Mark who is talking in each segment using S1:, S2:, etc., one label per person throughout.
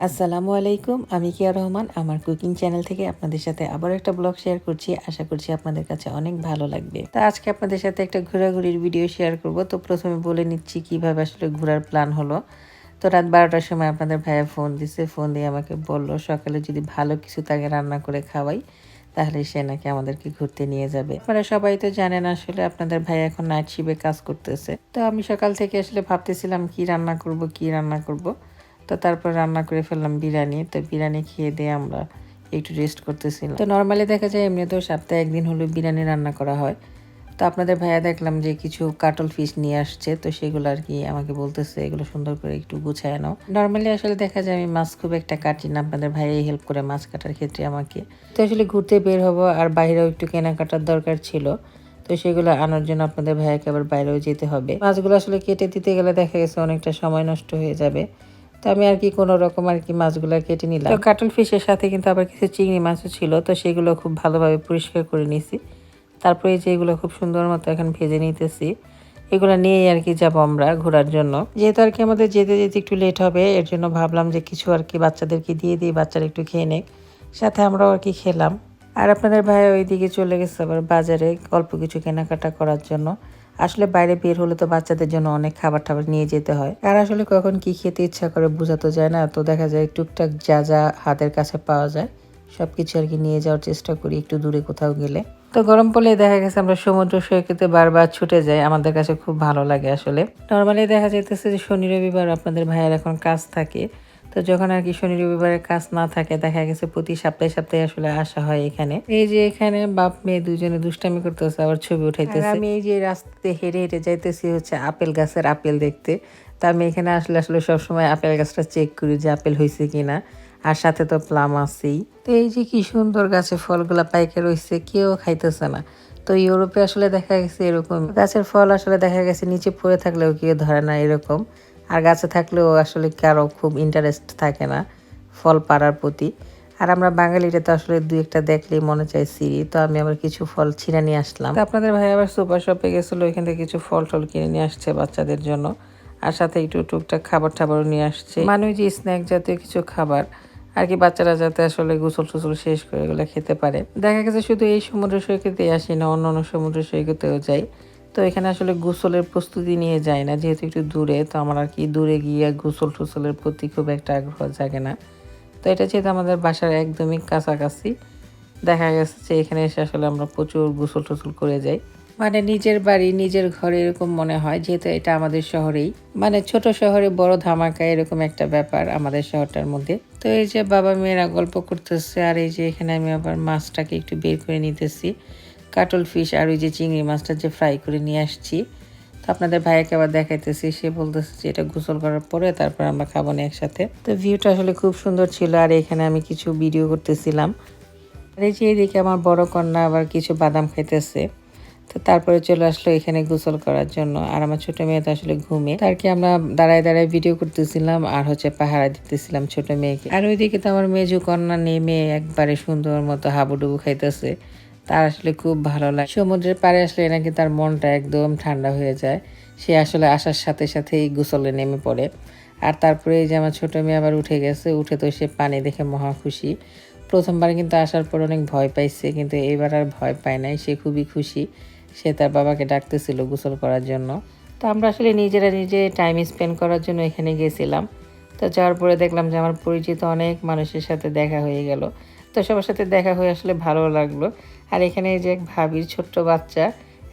S1: আসসালামু আলাইকুম, আমি কিয়া রহমান। আমার কুকিং চ্যানেল থেকে আপনাদের সাথে আবার একটা ব্লগ শেয়ার করছি। আশা করছি আপনাদের কাছে অনেক ভালো লাগবে। তা আজকে আপনাদের সাথে একটা ঘোরাঘুরির ভিডিও শেয়ার করব। তো প্রথমে বলে নিচ্ছি কীভাবে আসলে ঘোরার প্ল্যান হলো। তো রাত বারোটার সময় আপনাদের ভাইয়া ফোন দিছে। ফোন দিয়ে আমাকে বলল, সকালে যদি ভালো কিছু তাকে রান্না করে খাওয়াই, তাহলে সে নাকি আমাদেরকে ঘুরতে নিয়ে যাবে। আপনারা সবাই তো জানেন আসলে আপনাদের ভাই এখন নাইট শিপে কাজ করতেছে। তো আমি সকাল থেকে আসলে ভাবতেছিলাম কি রান্না করব, কি রান্না করব। তো তারপর রান্না করে ফেললাম বিরিয়ানি। তো বিরিয়ানি খেয়ে দিয়ে আমরা একটু রেস্ট করতেছিলাম। তো নর্মালি দেখা যায় এমনি তো সপ্তাহে একদিন হলো বিরিয়ানি রান্না করা হয়। তো আপনাদের ভাইয়া দেখলাম যে কিছু কাটল ফিশ নিয়ে আসছে, তো সেগুলো আর কি আমাকে বলতেছে, এগুলো সুন্দর করে একটু গুছায় নাও। নর্মালি আসলে দেখা যায় আমি মাছ খুব একটা কাটি না, আপনাদের ভাইয়াই হেল্প করে মাছ কাটার ক্ষেত্রে আমাকে। তো আসলে ঘুরতে বের হব আর বাইরেও একটু কেনাকাটার দরকার ছিল। তো সেগুলো আনার জন্য আপনাদের ভাইয়াকে আবার বাইরেও যেতে হবে। মাছগুলো আসলে কেটে দিতে গেলে দেখা গেছে অনেকটা সময় নষ্ট হয়ে যাবে। তো আমি আর কি কোনো রকম আর কি মাছগুলো কেটে নিলাম। তো কাটল ফিশের সাথে কিন্তু আবার কিছু চিংড়ি মাছও ছিল, তো সেগুলো খুব ভালোভাবে পরিষ্কার করে নিয়েছি তারপরে যে এগুলো খুব সুন্দর মতো এখন ভেজে নিতেছি। এগুলো নিয়েই আর কি যাব আমরা ঘোরার জন্য। যেহেতু আর কি আমাদের যেতে যেতে একটু লেট হবে, এর জন্য ভাবলাম যে কিছু আর কি বাচ্চাদেরকে দিয়ে দিই, বাচ্চারা একটু খেয়ে নেক। সাথে আমরাও আর কি খেলাম। আর আপনাদের ভাই ওইদিকে চলে গেছে আবার বাজারে অল্প কিছু কেনাকাটা করার জন্য। আসলে বাইরে বের হলে তো বাচ্চাদের জন্য অনেক খাবার টাবার নিয়ে যেতে হয়। আর আসলে কখন কি খেতে ইচ্ছা করে বোঝাতে যায় না। তো দেখা যায় টুকটাক যা যা হাতের কাছে পাওয়া যায় সব কিছু আর কি নিয়ে যাওয়ার চেষ্টা করি একটু দূরে কোথাও গেলে। তো গরম পড়লে দেখা গেছে আমরা সমুদ্র সৈকতে বারবার ছুটে যাই। আমাদের কাছে খুব ভালো লাগে আসলে। নর্মালি দেখা যাইতেছে যে শনি, রবিবার আপনাদের ভাইয়ের এখন কাজ থাকে। তো যখন আর কি শনি রবিবারের কাজ না থাকে, দেখা গেছে প্রতি সপ্তাহে সপ্তাহে আসলে আসা হয় এখানে। এই যে এখানে বাপ মেয়ে দুজনে দুষ্টামি করতেছে, আবার ছবি উঠাইতেছে। আমি এই যে রাস্তাতে হেঁটে হেঁটে যাইতেছি হচ্ছে আপেল গাছের আপেল দেখতে। তা আমি এখানে আসলে আসলে সবসময় আপেল গাছটা চেক করি যে আপেল হয়েছে কিনা। আর সাথে তো প্লাম আছেই। তো এই যে কি সুন্দর গাছে ফলগুলা পাইকে রয়েছে কেউ খাইতেছে না। তো ইউরোপে আসলে দেখা গেছে এরকম। গাছের ফল আসলে দেখা গেছে নিচে পড়ে থাকলেও কেউ ধরে না এরকম। আর গাছে থাকলেও আসলে কারও খুব ইন্টারেস্ট থাকে না ফল পাড়ার প্রতি। আর আমরা বাঙালিরা তো আসলে দু একটা দেখলেই মনে চাই সিঁড়ি, তো আমি আবার কিছু ফল ছিঁড়ে নিয়ে আসলাম। আপনাদের ভাই আবার সুপার শপে গেছিল এখান থেকে কিছু ফল টল কিনে নিয়ে আসছে বাচ্চাদের জন্য। আর সাথে একটু টুকটাক খাবার টাবারও নিয়ে আসছে। মানুষ যে স্ন্যাক জাতীয় কিছু খাবার, আর কি বাচ্চারা যাতে আসলে গোসল টুসল শেষ করে এগুলো খেতে পারে। দেখা গেছে শুধু এই সমুদ্র সৈকতেই আসি না অন্য অন্য সমুদ্র সৈকতেও যাই তো এখানে আসলে গোসলের প্রস্তুতি নিয়ে যায় না, যেহেতু একটু দূরে, তো আমার আর কি দূরে গিয়ে গোসল টুসলের প্রতি খুব একটা আগ্রহ জাগে না। তো এটা যেহেতু আমাদের বাসার একদমই কাছাকাছি, দেখা গেছে যে এখানে এসে আসলে আমরা প্রচুর গোসল টুসল করে যাই। মানে নিজের বাড়ি, নিজের ঘরে এরকম মনে হয়, যেহেতু এটা আমাদের শহরেই। মানে ছোট শহরে বড় ধামাকা এরকম একটা ব্যাপার আমাদের শহরটার মধ্যে। তো এই যে বাবা মেয়েরা গল্প করতেছে, আর এই যে এখানে আমি আবার মাছটাকে একটু বের করে নিতেছি। কাটল ফিশ আর ওই যে চিংড়ি মাছটা যে ফ্রাই করে নিয়ে আসছি। তো আপনাদের ভাইয়াকে আবার দেখাইতেছি, সে বলতেছে যে এটা গোসল করার পরে তারপর আমরা খাব না একসাথে। তো ভিউটা আসলে খুব সুন্দর ছিল আর এখানে আমি কিছু ভিডিও করতেছিলাম। আর এই যে এদিকে আমার বড় কন্যা আবার কিছু বাদাম খাইতেছে। তো তারপরে চলে আসলো এখানে গোসল করার জন্য। আর আমার ছোট মেয়ে তো আসলে ঘুমে। তার কি আমরা দাঁড়ায় দাঁড়ায় ভিডিও করতেছিলাম আর হচ্ছে পাহারা দিতেছিলাম ছোট মেয়েকে। আর ওইদিকে তো আমার মেজু কন্যা নেমে একবারে সুন্দর মতো হাবুডুবু খাইতেছে। তার আসলে খুব ভালো লাগে। সমুদ্রের পাড়ে আসলে নাকি তার মনটা একদম ঠান্ডা হয়ে যায়। সে আসলে আসার সাথে সাথেই গোসলে নেমে পড়ে। আর তারপরে এই যে আমার ছোটো মেয়ে আবার উঠে গেছে, উঠে তো সে পানি দেখে মহা খুশি। প্রথমবার কিন্তু আসার পর অনেক ভয় পাইছে, কিন্তু এবার আর ভয় পায় নাই, সে খুবই খুশি। সে তার বাবাকে ডাকতেছিল গোসল করার জন্য। তো আমরা আসলে নিজেরা নিজে টাইম স্পেন্ড করার জন্য এখানে গেছিলাম। তো যাওয়ার পরে দেখলাম যে আমার পরিচিত অনেক মানুষের সাথে দেখা হয়ে গেল। তো সবার সাথে দেখা হয়ে আসলে ভালো লাগল। আর এখানে যে এক ভাবির ছোট্ট বাচ্চা,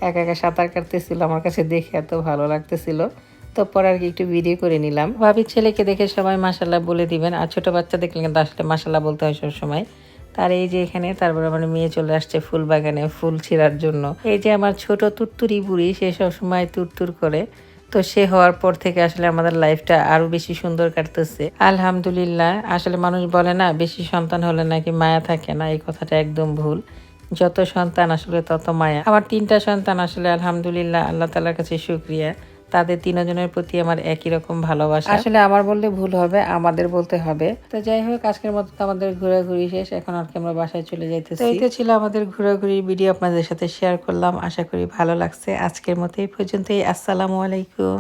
S1: একা একা সাঁতার কাটতেছিল, আমার কাছে দেখে এত ভালো লাগতেছিল। তো পরে আর কি একটু ভিডিও করে নিলাম। ভাবির ছেলেকে দেখে সবাই মাসাল্লাহ বলে দিবেন। আর ছোট বাচ্চা দেখলে কিন্তু আসলে মাসাল্লাহ বলতে হয় সবসময়। তার এই যে এখানে, তারপরে আমার মেয়ে চলে আসছে ফুল বাগানে ফুল ছিঁড়ার জন্য। এই যে আমার ছোট তুরতুরি বুড়ি, সে সবসময় তুরতুর করে। তো সে হওয়ার পর থেকে আসলে আমাদের লাইফটা আরও বেশি সুন্দর কাটতেছে। আলহামদুলিল্লাহ, আসলে মানুষ বলে না, বেশি সন্তান হলে নাকি মায়া থাকে না, এই কথাটা একদম ভুল। যত সন্তান আসলে তত মায়া। আমার তিনটা সন্তান আসলে আলহামদুলিল্লাহ, আল্লাহ তালার কাছে শুক্রিয়া। তাদের তিনজনের প্রতি আমার একই রকম ভালোবাসা। আসলে আমার বললে ভুল হবে আমাদের বলতে হবে। তো যাই হোক আজকের মতো তো আমাদের ঘোরাঘুরি শেষ। এখন আর কি আমরা বাসায় চলে যাইতেছি। তো এইটা ছিল আমাদের ঘোরাঘুরির ভিডিও আপনাদের সাথে শেয়ার করলাম। আশা করি ভালো লাগছে। আজকের মতো এই পর্যন্তই। আসসালামু আলাইকুম।